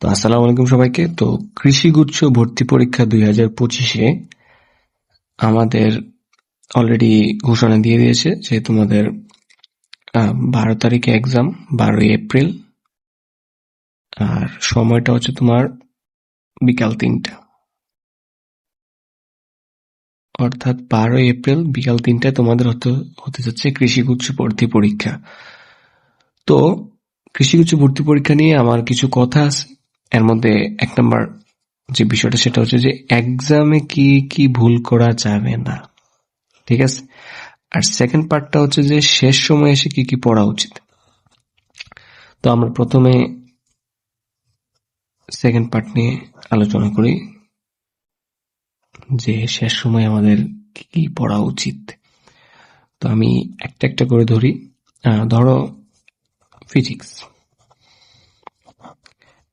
তো আসসালামু আলাইকুম সবাইকে। তো কৃষিগুচ্ছ ভর্তি পরীক্ষা দুই হাজার পঁচিশে আমাদের অলরেডি ঘোষণা দিয়ে দিয়েছে যে তোমাদের বারো তারিখে এক্সাম বারোই এপ্রিল। আর সময়টা হচ্ছে তোমার বিকাল তিনটা। অর্থাৎ বারোই এপ্রিল বিকাল তিনটায় তোমাদের হতে হতে যাচ্ছে কৃষিগুচ্ছ ভর্তি পরীক্ষা। তো কৃষিগুচ্ছ ভর্তি পরীক্ষা নিয়ে আমার কিছু কথা আছে। এর মধ্যে এক নম্বর যে বিষয়টা সেটা হচ্ছে যে এক্সামে কি কি ভুল করা যাবে না। ঠিক আছে? আর সেকেন্ড পার্টটা হচ্ছে যে শেষ সময় এসে কি কি পড়া উচিত। তো আমরা প্রথমে সেকেন্ড পার্ট নিয়ে আলোচনা করি যে শেষ সময় আমাদের কি কি পড়া উচিত। তো আমি একটা একটা করে ধরি। ধরো ফিজিক্স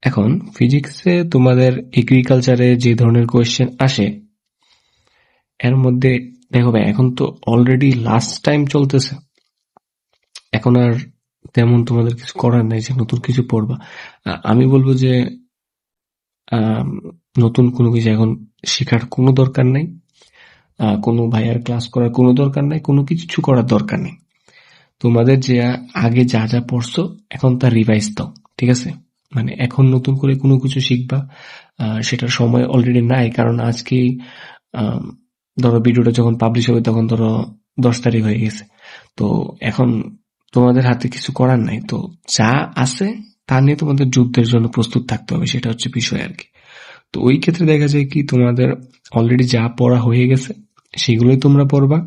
এখন ফিজিক্সে তোমাদের এগ্রিকালচারে যে ধরনের কোয়েশ্চেন আসে, এর মধ্যে, দেখো ভাই, এখন তো অলরেডি লাস্ট টাইম চলতেছে। এখন আর তেমন তোমাদের কিছু করার নাই যে নতুন কিছু পড়বা। আমি বলব যে নতুন কোনো কিছু এখন শেখার কোনো দরকার নাই। কোনো ভাইয়ার ক্লাস করার কোনো দরকার নাই, কোনো কিছু করার দরকার নেই। তোমাদের যে আগে যা যা পড়ছো, এখন তা রিভাইজ দাও, ঠিক আছে? মানে এখন নতুন করে কোনো কিছু শিখবা সেটার সময় অলরেডি নাই। কারণ আজকে আম, ধরো ভিডিওটা যখন পাবলিশ হবে তখন ধরো দশ তারিখ হয়ে গেছে। তো এখন তোমাদের হাতে কিছু করার নাই। তো যা আছে তা নিয়ে তোমাদের যুদ্ধের জন্য প্রস্তুত থাকতে হবে সেটা হচ্ছে বিষয় আর কি। তো ওই ক্ষেত্রে দেখা যায় কি তোমাদের অলরেডি যা পড়া হয়ে গেছে সেগুলোই তোমরা পড়বা।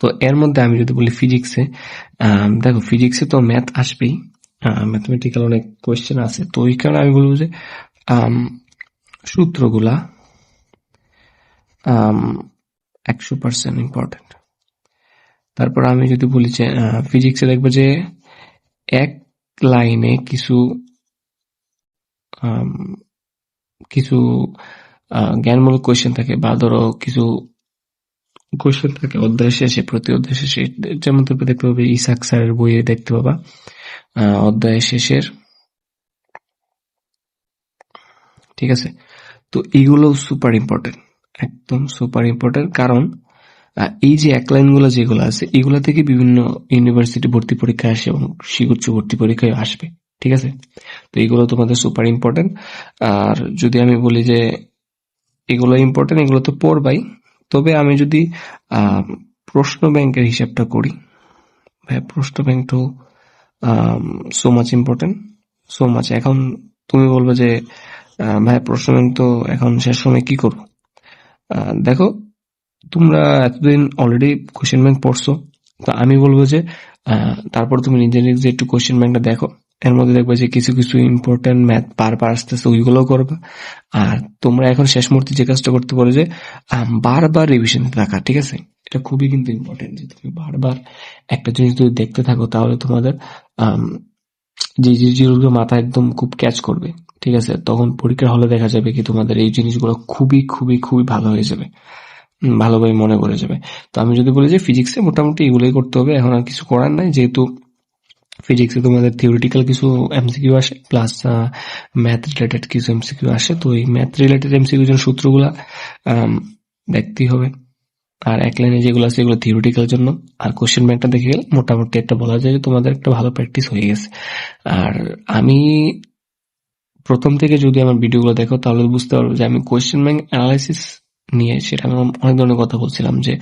তো এর মধ্যে আমি যদি বলি ফিজিক্সে দেখো ফিজিক্সে তো ম্যাথ আসবেই। ম্যাথমেটিক্যাল অনেক কোয়েশ্চেন আছে। তো ওই কারণে আমি বলব যে সূত্রগুলা একশো পার্সেন্ট ইম্পর্টেন্ট তারপর আমি যদি বলি যে ফিজিক্সে দেখব যে, এক লাইনে কিছু কিছু জ্ঞানমূলক কোয়েশ্চেন থাকে বা ধরো কিছু কোয়েশ্চেন থাকে অধ্যায় শেষে, প্রতি অধ্যায় শেষে। যেমন তুমি দেখতে পাবে, ইসাক স্যারের বইয়ে দেখতে পাবা। অধ্যায় শেষের। ঠিক আছে? তো এগুলো সুপার ইম্পর্টেন্ট একদম সুপার ইম্পর্টেন্ট কারণ এই যে এক লাইনগুলো যেগুলো আছে, এগুলো থেকে বিভিন্ন ইউনিভার্সিটি ভর্তি পরীক্ষা আসে এবং শিগুচ্ছ ভর্তি পরীক্ষায় আসবে। ঠিক আছে? তো এগুলো তোমাদের সুপার ইম্পর্টেন্ট আর যদি আমি বলি যে এগুলো ইম্পর্টেন্ট এগুলো তো পড়বাই। তবে আমি যদি প্রশ্ন ব্যাংকের হিসাবটা করি, ভাই, প্রশ্ন bank ব্যাংকটাও so much important so much এখন তুমি বলবে যে ভাই, প্রশ্ন তো এখন শেষ সময় কি করব? দেখো, তোমরা এতদিন অলরেডি কোশ্চেন ব্যাংক পড়ছো। তো আমি বলব যে তারপর তুমি নিজে নিজে একটু কোশ্চেন ব্যাংকটা দেখো। এর মধ্যে দেখবে যে কিছু কিছু ইম্পর্টেন্ট ম্যাথ বারবার আসতেছে ওইগুলো করবে। আর তোমরা এখন শেষ মুহূর্তে যে কাজটা করতে পারো যে বারবার রিভিশন থাকা ঠিক আছে? এটা খুবই কিন্তু ইম্পর্টেন্ট যে তুমি বারবার একটা জিনিস যদি দেখতে থাকো, তাহলে তোমাদের যে জিনিসগুলো মাথা একদম খুব ক্যাচ করবে, ঠিক আছে? তখন পরীক্ষার হলে দেখা যাবে কি তোমাদের এই জিনিসগুলো খুবই খুবই খুবই ভালো হয়ে যাবে। ভালোভাবে মনে পড়ে যাবে। তো আমি যদি বলি যে ফিজিক্সে মোটামুটি এগুলোই করতে হবে, এখন আর কিছু করার নাই। যেহেতু ফিজিক্সে তোমাদের থিওরিটিক্যাল কিছু এমসিকিউ আসে প্লাস ম্যাথ রিলেটেড কিছু এমসিকিউ আসে, তো এই ম্যাথ রিলেটেড এমসিকিউ সূত্রগুলা দেখতেই হবে। আর এক লাইনে যেগুলো আছে, এগুলো থিওরিটিক্যাল জন্য। আর কোশ্চেন ব্যাংকটা দেখে গেলে মোটামুটি একটা বলা যায় যে তোমাদের একটা ভালো প্র্যাকটিস হয়ে গেছে। আর আমি প্রথম থেকে যদি আমার ভিডিওগুলো দেখো, তাহলে বুঝতে পারব যে আমি কোয়েশ্চেন ব্যাংক অ্যানালাইসিস নিয়ে সেটা আমি অনেক ধরনের কথা বলছিলাম যে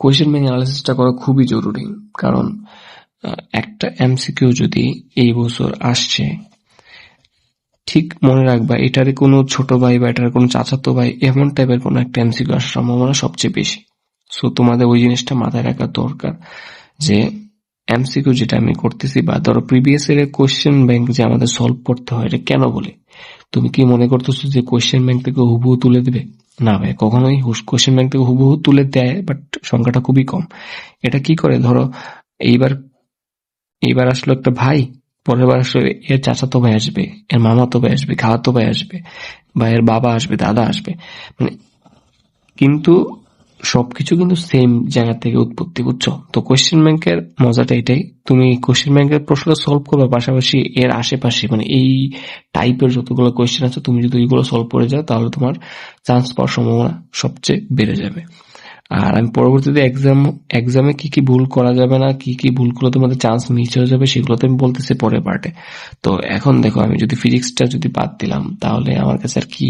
কোয়েশ্চেন ব্যাংক অ্যানালাইসিসটা করা খুবই জরুরি। কারণ একটা এমসিকিউ যদি এই বছর আসছে ঠিক মনে রাখবা, এটারে কোনো ছোট ভাই বা এটার কোনো চাচাতো ভাই এমন টাইপের কোনো একটা এমসিকিউ আসার সম্ভাবনা সবচেয়ে বেশি। সো তোমাদের ওই জিনিসটা মাথায় রাখা দরকার যে এমসিকিউ যেটা আমি করতেছি বা ধরো প্রিভিয়াস এর কোশ্চেন ব্যাংক যে আমাদের সলভ করতে হয়, এটা কেন বলে? তুমি কি মনে করতেছো যে কোয়েশ্চেন ব্যাংক থেকে হুবহু তুলে দেবে? না ভাই, কখনোই কোশ্চেন ব্যাংক থেকে হুবহু তুলে দেয় বাট সংখ্যাটা খুবই কম। এটা কি করে? ধরো, এইবার এইবার আসলো একটা ভাই পরের বার আসলে এর চাচাতো ভাই আসবে, এর মামাতো ভাই আসবে খালাতো ভাই আসবে, বা এর বাবা আসবে, দাদা আসবে। মানে কিন্তু সবকিছু কিন্তু সেম জায়গা থেকে উৎপত্তি, বুঝছ? তো কোয়েশ্চেন ব্যাংকের মজাটা এটাই, তুমি কোয়েশ্চেন ব্যাংকের প্রশ্নটা সলভ করবে, পাশাপাশি এর আশেপাশে মানে এই টাইপের যতগুলো কোয়েশ্চেন আছে, তুমি যদি এইগুলো সলভ করে যাও, তাহলে তোমার চান্স পাওয়ার সম্ভাবনা সবচেয়ে বেড়ে যাবে। আর আমি পরবর্তীতে এক্সাম এক্সামে কি কি ভুল করা যাবে না, কি কি ভুল করলে তোমাদের চান্স মিস হয়ে যাবে সেগুলো তো আমি বলতেছি পরের পার্টে তো এখন দেখো, আমি যদি ফিজিক্সটা যদি বাদ দিলাম, তাহলে আমার কাছে আর কি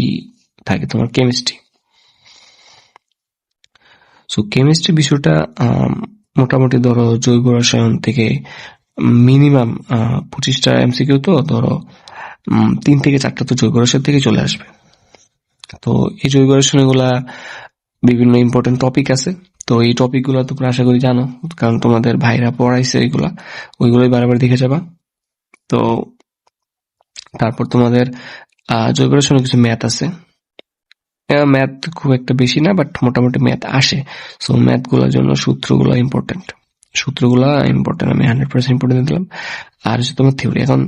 থাকে তোমার কেমিস্ট্রি সো কেমিস্ট্রি বিষয়টা মোটামুটি ধরো জৈব রসায়ন থেকে মিনিমাম পঁচিশটা এমসিকিউ তো, ধরো তিন থেকে চারটা তো জৈব রসায়ন থেকে চলে আসবে। তো এই জৈব রসায়নগুলা বিভিন্ন ইম্পর্টেন্ট টপিক আছে। তো এই টপিকগুলো তোমরা আশা করি জানো, কারণ তোমাদের ভাইরা পড়াইছে এইগুলা ওইগুলোই বারবার দেখে যাবা। তো তারপর তোমাদের জৈব কিছু ম্যাথ আছে। ম্যাথ খুব একটা বেশি না বাট মোটামুটি ম্যাথ আসে। সো ম্যাথগুলোর জন্য সূত্রগুলো ইম্পর্টেন্ট সূত্রগুলো ইম্পর্টেন্ট আমি হান্ড্রেড পার্সেন্ট ইম্পর্টেন্ট দিলাম। আর হচ্ছে তোমার থিওরি এখন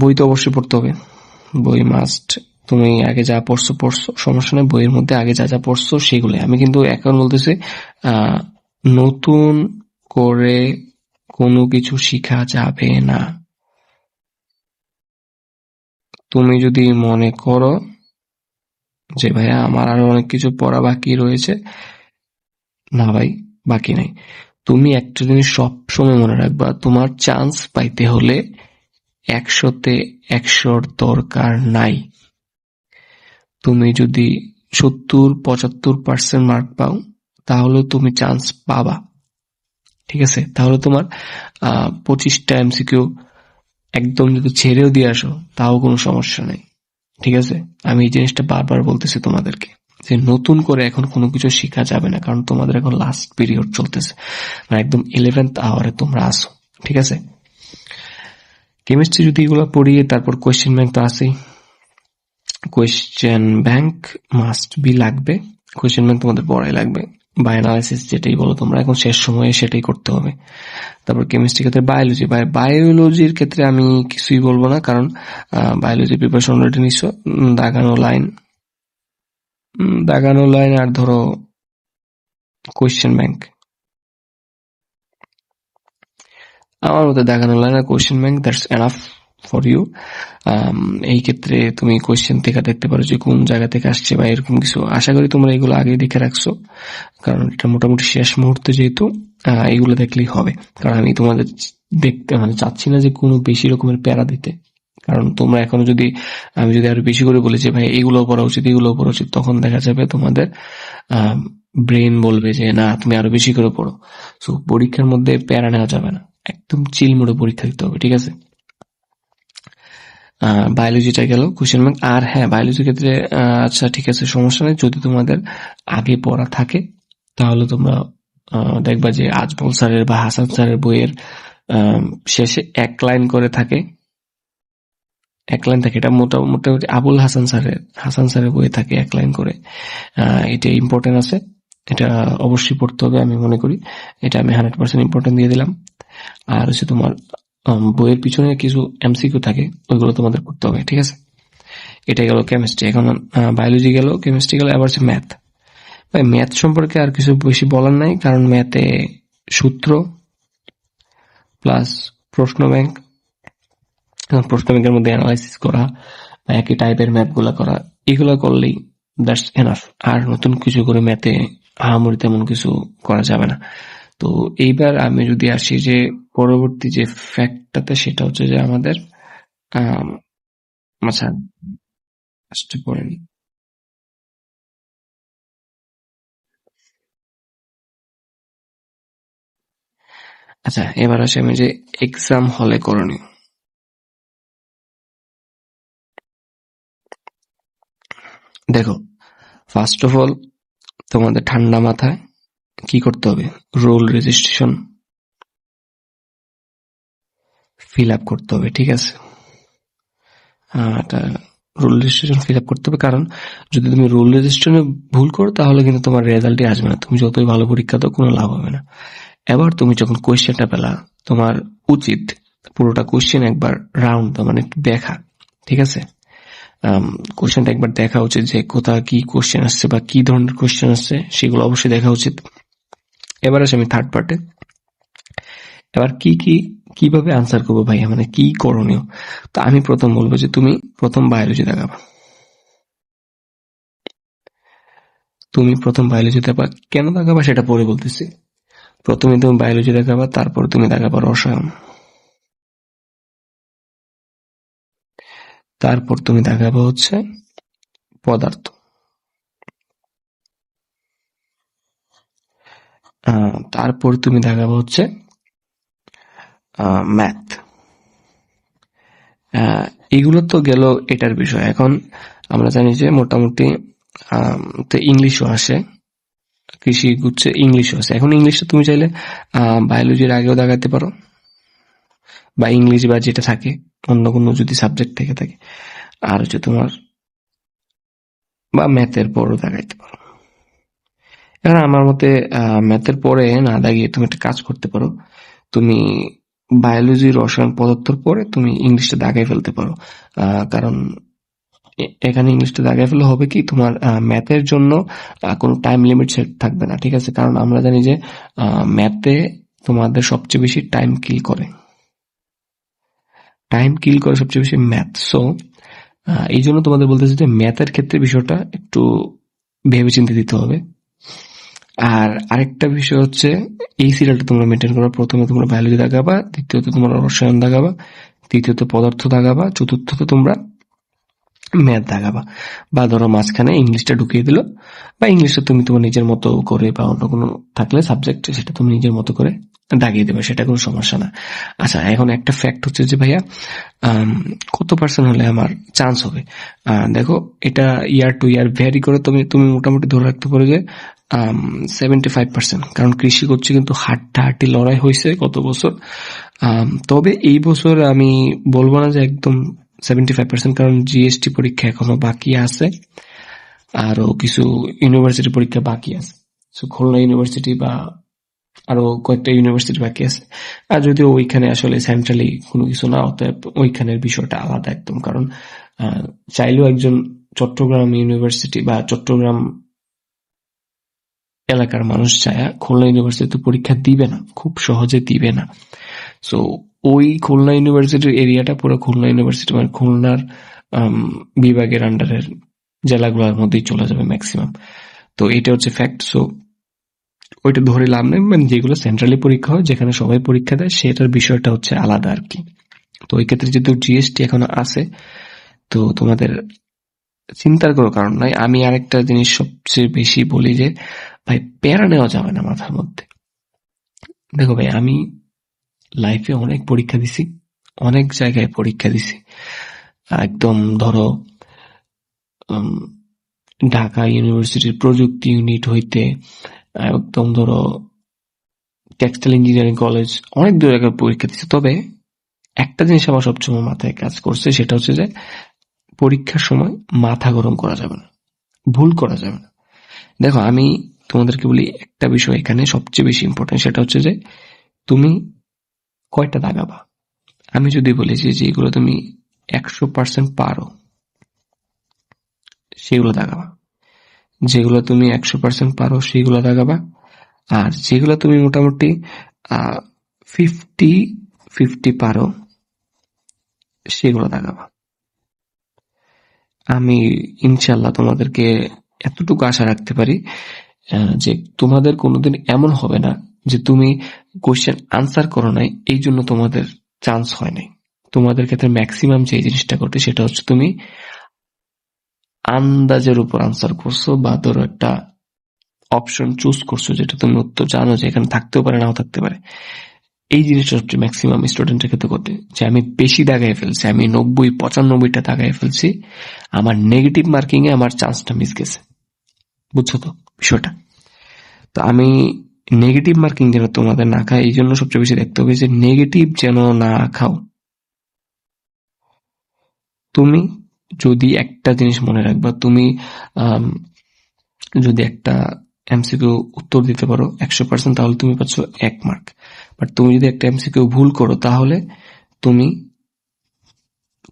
বই তো অবশ্যই পড়তে হবে। বই মাস্ট তুমি আগে যা পড়ছো পড়ছো, সমস্যা নেই, বইয়ের মধ্যে আগে যা যা পড়ছো সেগুলো আমি কিন্তু এখন বলতেছি নতুন করে কোনো কিছু শিখা যাবে না। তুমি যদি মনে করো যে, ভাইয়া, আমার আরও অনেক কিছু পড়া বাকি রয়েছে। না ভাই, বাকি নাই। তুমি একটা জিনিস সবসময় মনে রাখবা, তোমার চান্স পাইতে হলে একশোতে একশোর দরকার নাই। তুমি যদি সত্তর, পঁচাত্তর পার্সেন্ট মার্ক পাও, তাহলে তুমি চান্স পাবা। ঠিক আছে? তাহলে তোমার পঁচিশটা এমসিকিউ একদম যদি ছেড়েও দিয়ে আসো, তাও কোনো সমস্যা নেই। ঠিক আছে? আমি এই জিনিসটা বারবার বলতেছি তোমাদেরকে যে নতুন করে এখন কোনো কিছু শেখা যাবে না, কারণ তোমাদের এখন লাস্ট পিরিয়ড চলতেছে। মানে একদম ইলেভেন্থ আওয়ারে তোমরা আসো ঠিক আছে? কেমিস্ট্রি যদি এগুলো পড়িয়ে তারপর কোয়েশ্চেন ব্যাংক তো আছেই। কোয়েশ্চেন ব্যাংক মাস্ট বি লাগবে। কোয়েশ্চেন ব্যাংক তোমাদের পড়াই লাগবে। বা অ্যানালাইসিস যেটাই বলো তোমরা, এখন শেষ সময়ে সেটাই করতে হবে। তারপর কেমিস্ট্রি ক্ষেত্রে বায়োলজি বায়োলজির ক্ষেত্রে আমি কিছুই বলব না, কারণ বায়োলজি প্রিপারেশন অলরেডি নিচ্ছ দাগানো লাইন দাগানো লাইন আর ধরো কোয়েশ্চেন ব্যাংক আমার মতে দাগানো line R question bank that's enough for you এই ক্ষেত্রে তুমি কোয়েশ্চেন থেকে দেখতে পারো যে কোন জায়গা থেকে আসছে বা এরকম কিছু। আশা করি তোমরা এগুলো আগে দেখে রাখছো, কারণ এটা মোটামুটি শেষ মুহূর্তে যেহেতু এগুলো দেখলেই হবে। কারণ আমি তোমাদের দেখতে মানে চাচ্ছি না যে কোনো বেশি রকমের প্যারা দিতে। কারণ তোমরা এখনও যদি, আমি যদি আরও বেশি করে বলি যে, ভাই এগুলো পড়া উচিত এগুলো পড়া উচিত, তখন দেখা যাবে তোমাদের ব্রেন বলবে যে, না, তুমি আরও বেশি করে পড়ো। সো পরীক্ষার মধ্যে প্যারা নেওয়া যাবে না। একদম চিল মোড়ে পরীক্ষা দিতে হবে, ঠিক আছে? বায়োলজিটা গেল। কোশ্চেন ব্যাংক আর হ্যাঁ বায়োলজির ক্ষেত্রে আচ্ছা ঠিক আছে, সমস্যা নেই। যদি তোমাদের আগে পড়া থাকে, তাহলে তোমরা দেখবা যে আজমল স্যারের বা হাসান স্যারের বইয়ের শেষে এক লাইন করে থাকে। এক লাইন থাকে। এটা মোটা, মোটামুটি আবুল হাসান স্যারের হাসান স্যারের বইয়ে থাকে এক লাইন করে। এটা ইম্পর্টেন্ট আছে। এটা অবশ্যই পড়তে হবে, আমি মনে করি। এটা আমি হান্ড্রেড পার্সেন্ট ইম্পর্টেন্ট দিয়ে দিলাম। আর হচ্ছে তোমার বইয়ের পিছনে কিছু এমসিকিউ থাকে, ওইগুলো তোমাদের করতে হবে, ঠিক আছে? এটা গেল কেমিস্ট্রি এখন বায়োলজি গেল কেমিস্ট্রি গেল আবার হচ্ছে ম্যাথ ভাই ম্যাথ সম্পর্কে আর কিছু বেশি বলার নাই, কারণ ম্যাথে সূত্র প্লাস প্রশ্ন ব্যাংক প্রশ্ন ব্যাংকের মধ্যে অ্যানালাইসিস করা, বা একই টাইপের ম্যাথগুলা করা, এগুলো করলেই দ্যাটস এনাফ আর নতুন কিছু করে ম্যাথে আহামরি তেমন কিছু করা যাবে না। তো এইবার আমি যদি আসি যে পরবর্তী যে ফ্যাক্টটাতে সেটা হচ্ছে যে আমাদের আম, আচ্ছা আসতে পড়েনি আচ্ছা এবার আসি আমি যে এক্সাম হলে করণীয় দেখো ফার্স্ট অফ অল তোমাদের ঠান্ডা মাথায় কি করতে হবে? রোল রেজিস্ট্রেশন ফিল আপ করতে হবে, ঠিক আছে? এটা রোল রেজিস্ট্রেশন ফিল আপ করতে হবে, কারণ যদি তুমি রোল রেজিস্ট্রেশনে ভুল করো, তাহলে কিন্তু তোমার রেজাল্টই আসবে না। তুমি যতই ভালো পরীক্ষা দাও, কোনো লাভ হবে না। এবার তুমি যখন কোয়েশ্চেনটা পেলা, তোমার উচিত পুরোটা কোয়েশ্চেন একবার রাউন্ড মানে দেখা, ঠিক আছে? কোশ্চেনটা একবার দেখা উচিত যে কোথা কি কোশ্চেন আসছে বা কি ধরনের কোশ্চেন আসছে, সেগুলো অবশ্যই দেখা উচিত। এবার আসে আমি থার্ড পার্টে এবার কি কি, কীভাবে আনসার করব ভাইয়া? মানে কি করণীয়? তো আমি প্রথম বলব যে তুমি প্রথম বায়োলজি দেখাবা। তুমি প্রথম বায়োলজি দেখাবা। কেন দেখাবা সেটা পরে বলতেছি। প্রথমে তুমি বায়োলজি দেখাবা, তারপর তুমি দেখাবা রসায়ন। তারপর তুমি দেখাবা হচ্ছে পদার্থ। তারপর তুমি দেখাবো হচ্ছে ম্যাথ এগুলো তো গেল এটার বিষয়। এখন আমরা জানি যে মোটামুটি তো ইংলিশও আসে, কৃষি গুচ্ছে ইংলিশও আছে এখন ইংলিশটা তুমি চাইলে বায়োলজির আগেও দেখাতে পারো, বা ইংলিশ বা যেটা থাকে, অন্য কোনো যদি সাবজেক্ট থেকে থাকে। আর হচ্ছে তোমার, বা ম্যাথের পরও দেখাইতে পারো। এখন আমার মতে ম্যাথের পরে না দাগিয়ে তুমি একটা কাজ করতে পারো। তুমি বায়োলজি রসায়ন পদার্থর পরে তুমি ইংলিশটা দাগাই ফেলতে পারো। কারণ এখানে ইংলিশটা দাগাই ফেলে হবে কি? তোমার ম্যাথের জন্য কোনো টাইম লিমিট সেট থাকবে না, ঠিক আছে? কারণ আমরা জানি যে ম্যাথে তোমাদের সবচেয়ে বেশি টাইম কিল করে। টাইম কিল করে সবচেয়ে বেশি ম্যাথ সো এই জন্য তোমাদের বলতেছি যে, ম্যাথের ক্ষেত্রে বিষয়টা একটু ভেবে চিন্তে দিতে হবে। আর আরেকটা বিষয় হচ্ছে, এই সিরিয়ালটা তোমরা মেনটেন করবা প্রথমে তোমরা বায়োলজি দাগাবা দ্বিতীয়ত তোমরা রসায়ন দাগাবা তৃতীয়ত পদার্থ দাগাবা চতুর্থতে তোমরা ম্যাথ দাগাবা বা ধরো মাঝখানে ইংলিশটা ঢুকিয়ে দিল, বা ইংলিশটা তুমি তোমার নিজের মতো করে বা অন্য কোনো থাকলে সাবজেক্ট সেটা তুমি নিজের মতো করে দাগিয়ে দেবে, সেটা কোনো সমস্যা না। আচ্ছা এখন একটা ফ্যাক্ট হচ্ছে যে ভাইয়া কত পার্সেন্ট হলে আমার চান্স হবে? দেখো, এটা ইয়ার টু ইয়ার ভ্যারি করে তুমি তুমি মোটামুটি ধরে রাখতে পারো যে সেভেন্টি ফাইভ পার্সেন্ট কারণ কৃষি করছে কিন্তু হাড্ডাহাড্ডি লড়াই হয়েছে গত বছর। তবে এই বছর আমি বলব না যে একদম সেভেন্টি ফাইভ পার্সেন্ট কারণ জিএসটি পরীক্ষা এখনও বাকি আছে। আরও কিছু ইউনিভার্সিটি পরীক্ষা বাকি আছে। খুলনা ইউনিভার্সিটি বা আরও কয়েকটা ইউনিভার্সিটি বাকি আছে। আর যদিও ওইখানে আসলে সেন্ট্রালি কোনো কিছু না, অতএব ওইখানের বিষয়টা আলাদা একদম। কারণ চাইলেও একজন চট্টগ্রাম ইউনিভার্সিটি বা চট্টগ্রাম এলাকার মানুষ চায় খুলনা ইউনিভার্সিটিতে পরীক্ষা দিবে না, খুব সহজে দিবে না। সো ওই খুলনা ইউনিভার্সিটির এরিয়াটা পুরো খুলনা ইউনিভার্সিটি মানে খুলনার বিভাগের আন্ডারের জেলাগুলোর মধ্যেই চলে যাবে ম্যাক্সিমাম তো এটা হচ্ছে ফ্যাক্ট সো ওইটা ধরে লাভ নেই। মানে যেগুলো সেন্ট্রালি পরীক্ষা হয়, যেখানে সবাই পরীক্ষা দেয়, সেটার বিষয়টা হচ্ছে আলাদা আর কি। তো ওই ক্ষেত্রে যেহেতু জিএসটি এখনও আছে, তো তোমাদের চিন্তার কোনো কারণ নাই। আমি আরেকটা জিনিস সবচেয়ে বেশি বলি যে, ভাই, প্যারা নেওয়া যাবে না মাথার মধ্যে। দেখো ভাই, আমি লাইফে অনেক পরীক্ষা দিছি, অনেক জায়গায় পরীক্ষা দিছি। একদম ধরো ঢাকা ইউনিভার্সিটির প্রযুক্তি ইউনিট হইতে একদম ধরো টেক্সটাইল ইঞ্জিনিয়ারিং কলেজ অনেক দূর জায়গায় পরীক্ষা দিচ্ছে তবে একটা জিনিস আমার সবসময় মাথায় কাজ করছে, সেটা হচ্ছে যে পরীক্ষার সময় মাথা গরম করা যাবে না, ভুল করা যাবে না। দেখো, আমি তোমাদেরকে বলি একটা বিষয় এখানে সবচেয়ে বেশি ইম্পর্টেন্ট সেটা হচ্ছে যে তুমি কয়টা দাগাবা আমি যদি বলি যে যেগুলো তুমি একশো পার্সেন্ট পারো, সেগুলো দাগাবা যেগুলো তুমি একশো পার্সেন্ট পারো সেগুলো দাগাবা আর যেগুলো তুমি মোটামুটি ফিফটি ফিফটি পারো, সেগুলো দাগাবা আমি ইনশাল্লাহ তোমাদেরকে এতটুকু আশা রাখতে পারি যে তোমাদের কোনোদিন এমন হবে না যে তুমি কোয়েশ্চেন আনসার করো নাই, এই জন্য তোমাদের চান্স হয় নাই। তোমাদের ক্ষেত্রে ম্যাক্সিমাম যে জিনিসটা ঘটে সেটা হচ্ছে তুমি আন্দাজের উপর আনসার করছ বা ধরো একটা অপশন চুজ করছ যেটা তুমি উত্তর জানো যে এখানে থাকতেও পারে, নাও থাকতে পারে। এই জিনিসটা সবচেয়ে ম্যাক্সিমাম স্টুডেন্টের ক্ষেত্রে ঘটে। যে আমি বেশি দাগায় ফেলছি, আমি নব্বই, পঁচানব্বইটা দাগায় ফেলছি, আমার নেগেটিভ মার্কিং এ আমার চান্সটা মিস গেছে। বুঝছ তো বিষয়টা? তো আমি নেগেটিভ মার্কিং যেন তোমাদের না খায়, এই জন্য সবচেয়ে বেশি দেখতে হবে যে নেগেটিভ যেন না খাও। তুমি যদি একটা জিনিস মনে রাখবা, তুমি যদি একটা এমসিকিউ উত্তর দিতে পারো একশো পার্সেন্ট তাহলে তুমি পাচ্ছ এক মার্ক বাট তুমি যদি একটা এমসিকিউ ভুল করো, তাহলে তুমি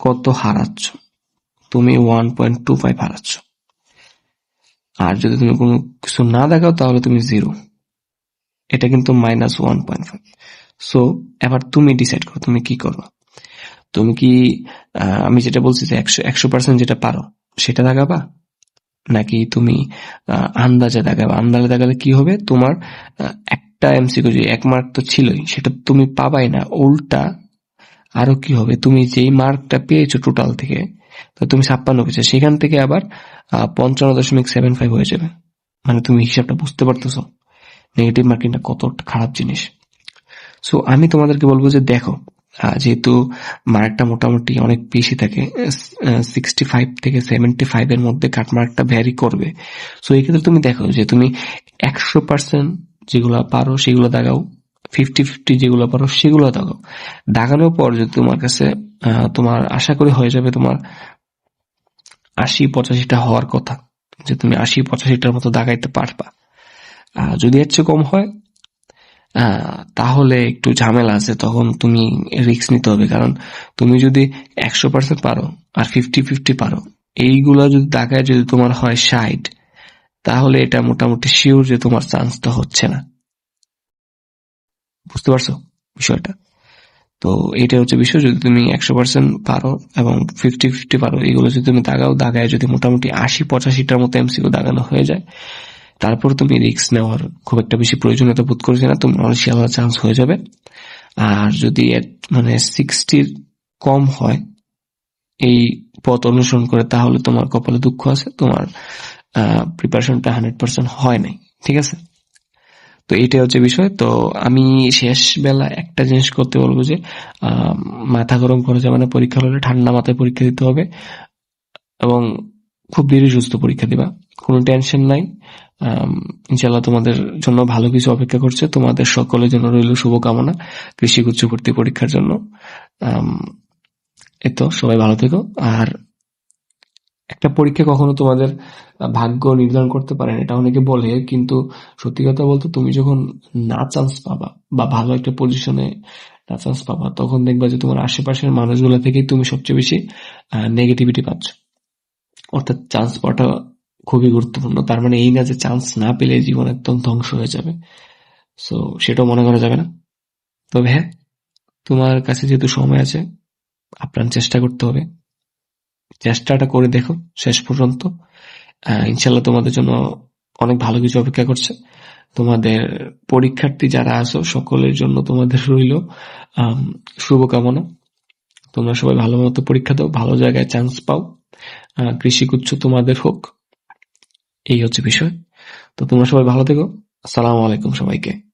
কত হারাচ্ছ? তুমি ওয়ান পয়েন্ট টু ফাইভ হারাচ্ছ। আর যদি তুমি কোনো কিছু না দেখাও, তাহলে তুমি জিরো এটা কিন্তু minus one point five so এবার তুমি ডিসাইড করো, তুমি কি করবে? তুমি কি আমি যেটা বলছি যে একশো একশো পার্সেন্ট যেটা পারো, সেটা দেখাবা নাকি তুমি আন্দাজে দেখাবে আন্দাজে দেখালে কি হবে? তোমার একটা এমসিকিউ যে এক মার্ক তো ছিলই, সেটা তুমি পাবাই না। উল্টা আরও কি হবে? তুমি যেই মার্কটা পেয়েছ টোটাল থেকে, তো তুমি ছাপ্পান্ন পেয়েছ। সেখান থেকে আবার পঞ্চান্ন দশমিক সেভেন ফাইভ হয়ে যাবে। মানে তুমি হিসাবটা বুঝতে পারতেছো। নেগেটিভ মার্কিংটা কত খারাপ জিনিস। সো আমি তোমাদেরকে বলব যে দেখো যেহেতু মার্কটা মোটামুটি অনেক বেশি থাকে সিক্সটি ফাইভ থেকে সেভেন্টি ফাইভ এর মধ্যে কাট মার্কটা ভ্যারি করবে। সো এই ক্ষেত্রে তুমি দেখো যে তুমি একশো পার্সেন্ট যেগুলো পারো সেগুলো দাগাও ফিফটি ফিফটি যেগুলো পারো সেগুলো দাগাও। দাগানোর পর যদি তোমার কাছে তোমার আশা করি হয়ে যাবে তোমার আশি পঁচাশিটা হওয়ার কথা, যে তুমি আশি পঁচাশিটার মতো দাগাইতে পারবা। যদি এর চেয়ে কম হয় তাহলে একটু ঝামেলা আছে, তখন তুমি রিস্ক নিতে হবে। কারণ তুমি যদি একশো পার্সেন্ট পারো আর ফিফটি ফিফটি পারো, এইগুলো যদি দাগায় যদি তোমার হয় ষাট, তাহলে এটা মোটামুটি শিওর যে তোমার চান্সটা হচ্ছে না। বুঝতে পারছ বিষয়টা? তো এটা হচ্ছে বিষয়, যদি তুমি একশো পার্সেন্ট পারো এবং ফিফটি ফিফটি পারো এগুলো যদি তুমি দাগাও দাগায় যদি মোটামুটি আশি পঁচাশিটার মতো এমসিকিউ দাগানো হয়ে যায় তারপর তুমি রিস্ক নেওয়ার খুব একটা বেশি প্রয়োজনীয়তা বোধ করছে না, তোমার আলাদা চান্স হয়ে যাবে। আর যদি মানে সিক্সটির কম হয়, এই পথ অনুসরণ করে তাহলে তোমার কপালে দুঃখ আছে, তোমার প্রিপারেশনটা হান্ড্রেড পার্সেন্ট হয় নাই, ঠিক আছে? তো এইটাই হচ্ছে বিষয়। তো আমি শেষ বেলা একটা জিনিস করতে বলব যে মাথা গরম করা যাবে না, পরীক্ষা হলে ঠান্ডা মাথায় পরীক্ষা দিতে হবে এবং খুব ধীরে সুস্থ পরীক্ষা দিবা, কোনো টেনশন নাই। ইনশাল্লাহ তোমাদের জন্য ভালো কিছু অপেক্ষা করছে। তোমাদের সকলের জন্য রইল শুভকামনা কৃষি উচ্চ ভর্তি পরীক্ষার জন্য। আম, এই তো সবাই ভালো থেকো। আর একটা পরীক্ষা কখনো তোমাদের ভাগ্য নির্ধারণ করতে পারে এটা অনেকে বলে কিন্তু সত্যি কথা বলতে তুমি যখন না চান্স পাবা বা ভালো একটা পজিশনে না চান্স পাবা তখন দেখবা যে তোমার আশেপাশের মানুষগুলো থেকেই তুমি সবচেয়ে বেশি নেগেটিভিটি পাচ্ছ। অর্থাৎ চান্স পাওয়াটা খুবই গুরুত্বপূর্ণ। তার মানে এই না যে চান্স না পেলে জীবন একদম ধ্বংস হয়ে যাবে। সো সেটাও মনে করা যাবে না। তবে হ্যাঁ তোমার কাছে যেহেতু সময় আছে আপ্রাণ চেষ্টা করতে হবে। চেষ্টাটা করে দেখো শেষ পর্যন্ত। ইনশাল্লাহ তোমাদের জন্য অনেক ভালো কিছু অপেক্ষা করছে। তোমাদের পরীক্ষার্থী যারা আছো সকলের জন্য তোমাদের রইল শুভকামনা। তোমরা সবাই ভালো মতো পরীক্ষা দাও ভালো জায়গায় চান্স পাও। আহ, কৃষিগুচ্ছ তোমাদের হোক। এই হচ্ছে বিষয়। তো তোমরা সবাই ভালো থেকো। আসসালামু আলাইকুম সবাইকে।